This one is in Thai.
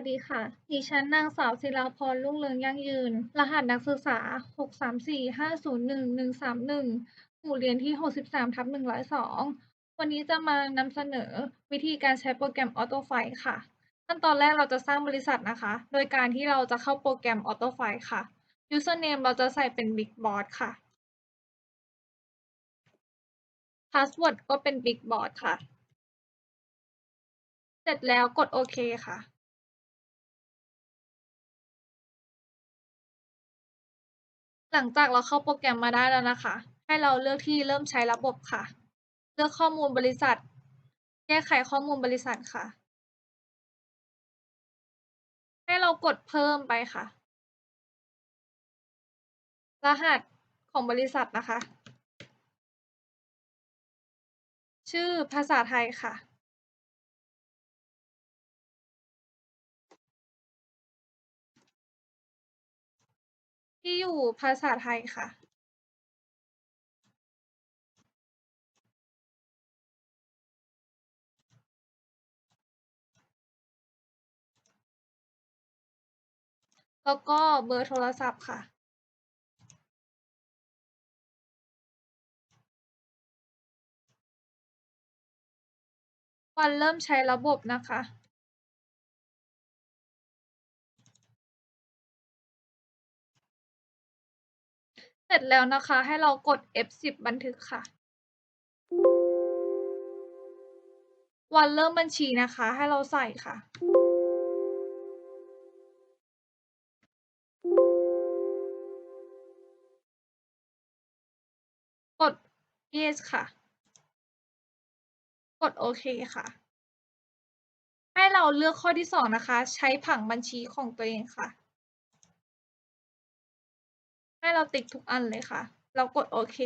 วัสดีค่ะ ดิฉันนางสาวศิลาพรรุ่งเรืองยั่งยืน รหัสนักศึกษา 634501101หมู่เรียนที่ 63ทับ102 วันนี้จะมานำเสนอวิธีการใช้โปรแกรม AutoFind ค่ะ ขั้นตอนแรกเราจะสร้างบริษัทนะคะ โดยการที่เราจะเข้าโปรแกรม AutoFind ค่ะ Username เราจะใส่เป็น Big Boss ค่ะ Password ก็เป็น Big Boss ค่ะ เสร็จแล้วกดโอเคค่ะ หลังจากเราเข้าโปรแกรมมาได้แล้วนะคะ ให้เราเลือกที่เริ่มใช้ระบบค่ะ เลือกข้อมูลบริษัท แก้ไขข้อมูลบริษัทค่ะ ให้เรากดเพิ่มไปค่ะ รหัสของบริษัทนะคะ ชื่อภาษาไทยค่ะ ที่อยู่ภาษาไทยค่ะแล้วก็เบอร์โทรศัพท์ค่ะ วันเริ่มใช้ระบบนะคะ เสร็จแล้วนะคะ ให้เรากด F10 บันทึกค่ะ วันเริ่มบัญชีนะคะ ให้เราใส่ค่ะ กด yes ค่ะ กดโอเคค่ะ ให้เราเลือกข้อที่สองนะคะ ใช้ผังบัญชีของตัวเองค่ะ ให้เราติ๊กทุกอันเลยค่ะ เรากดโอเค